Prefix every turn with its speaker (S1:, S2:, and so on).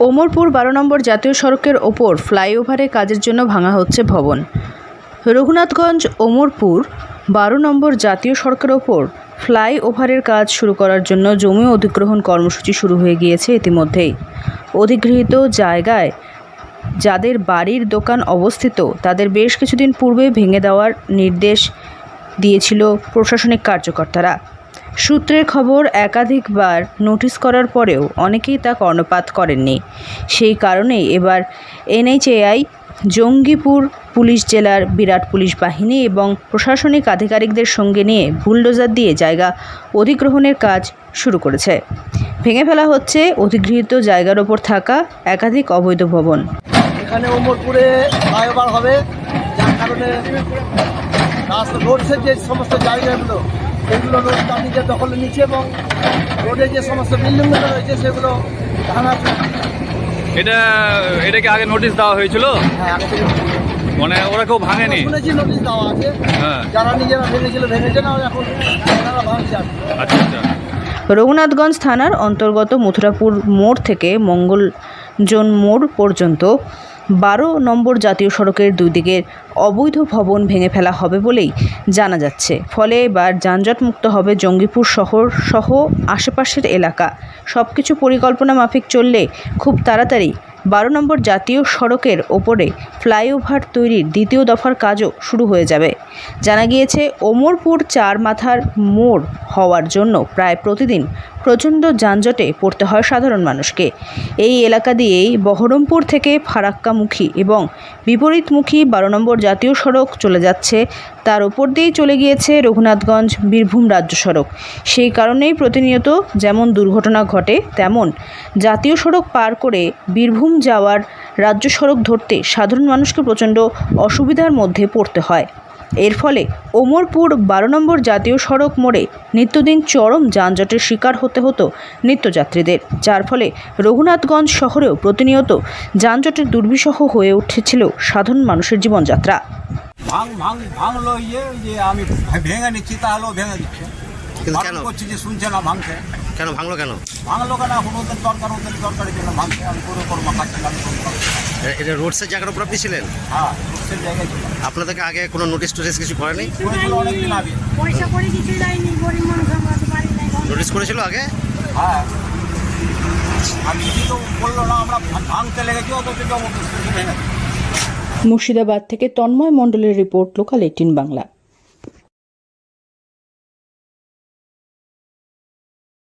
S1: ওমরপুর বারো নম্বর জাতীয় সড়কের ওপর ফ্লাইওভারে কাজের জন্য ভাঙা হচ্ছে ভবন। রঘুনাথগঞ্জ, ওমরপুর বারো নম্বর জাতীয় সড়কের ওপর ফ্লাইওভারের কাজ শুরু করার জন্য জমি অধিগ্রহণ কর্মসূচি শুরু হয়ে গিয়েছে ইতিমধ্যেই। অধিগৃহীত জায়গায় যাদের বাড়ির দোকান অবস্থিত, তাদের বেশ কিছুদিন পূর্বে ভেঙে দেওয়ার নির্দেশ দিয়েছিল প্রশাসনিক কার্যকর্তারা। সূত্রের খবর, একাধিকবার নোটিশ করার পরেও অনেকেই তা কর্ণপাত করেননি। সেই কারণেই এবার এনএইচএআই, জঙ্গিপুর পুলিশ জেলার বিরাট পুলিশ বাহিনী এবং প্রশাসনিক আধিকারিকদের সঙ্গে নিয়ে বুলডোজার দিয়ে জায়গা অধিগ্রহণের কাজ শুরু করেছে। ভেঙে ফেলা হচ্ছে অধিগৃহীত জায়গার ওপর থাকা একাধিক অবৈধ ভবন।
S2: এখানে ওমরপুরে হবে, যার কারণে রাস্তা যে সমস্ত জায়গাগুলো সেগুলো রোড নিজের দখলে নিচ্ছে এবং রোডে যে সমস্ত বিল্ডিংগুলো রয়েছে সেগুলো ভাঙা
S3: এটা এটাকে আগে নোটিশ দেওয়া হয়েছিল?
S2: হ্যাঁ আগে
S3: মানে ওরা কেউ ভাঙেনি?
S2: শুনেছি নোটিশ দেওয়া আছে।
S3: হ্যাঁ।
S2: যারা নিজেরা ভেঙেছিল ভেঙেছে না এখন ওনারা ভাঙছে
S3: আচ্ছা আচ্ছা।
S1: রঘুনাথগঞ্জ থানার অন্তর্গত মথুরাপুর মোড় থেকে মঙ্গলজন মোড় পর্যন্ত বারো নম্বর জাতীয় সড়কের দুই দিকের অবৈধ ভবন ভেঙে ফেলা হবে বলেই জানা যাচ্ছে। ফলে এবার যানজটমুক্ত হবে জঙ্গিপুর শহর সহ আশেপাশের এলাকা। সব কিছু পরিকল্পনা মাফিক চললে খুব তাড়াতাড়ি বারো নম্বর জাতীয় সড়কের ওপরে ফ্লাইওভার তৈরির দ্বিতীয় দফার কাজও শুরু হয়ে যাবে। জানা গিয়েছে, ওমরপুর চার মাথার মোড় হওয়ার জন্য প্রায় প্রতিদিন প্রচণ্ড যানজটে পড়তে হয় সাধারণ মানুষকে। এই এলাকা দিয়েই বহরমপুর থেকে ফারাক্কামুখী এবং বিপরীতমুখী বারো নম্বর জাতীয় সড়ক চলে যাচ্ছে। তার ওপর দিয়েই চলে গিয়েছে রঘুনাথগঞ্জ বীরভূম রাজ্য সড়ক। সেই কারণেই প্রতিনিয়ত যেমন দুর্ঘটনা ঘটে, তেমন জাতীয় সড়ক পার করে বীরভূম যাওয়ার রাজ্য সড়ক ধরতে সাধারণ মানুষকে প্রচণ্ড অসুবিধার মধ্যে পড়তে হয়। এর ফলে ওমরপুর বারো নম্বর জাতীয় সড়ক মোড়ে নিত্যদিন চরম যানজটের শিকার হতে হতো নিত্যযাত্রীদের যার ফলে রঘুনাথগঞ্জ শহরেও প্রতিনিয়ত যানজটের দুর্বিষহ হয়ে উঠেছিল সাধারণ মানুষের জীবনযাত্রা।
S4: ভাঙ ভাঙ ভাঙলো ইয়ে যে আমি ভেঙে নিচ্ছি তাহলেও ভেঙে দিচ্ছে।
S5: কেন?
S4: করছি যে শুনছে না ভাঙছে।
S5: কেন ভাঙলো কেন?
S4: ভাঙলো কেন? এখন ওদের দরকার ওদের দরকারের জন্য ভাঙছে। আমি করে করব খাচ্ছি আমি
S5: এটা রোডসের জায়গার উপর আপনি ছিলেন?
S4: হ্যাঁ
S5: আপনাদেরকে আগে কোনো নোটিশ টোটিস কিছু করেনি? নোটিশ করেছিল আগে।
S4: হ্যাঁ।
S1: মুর্শিদাবাদ থেকে তন্ময় মণ্ডলের রিপোর্ট লোকাল এইটিন বাংলা।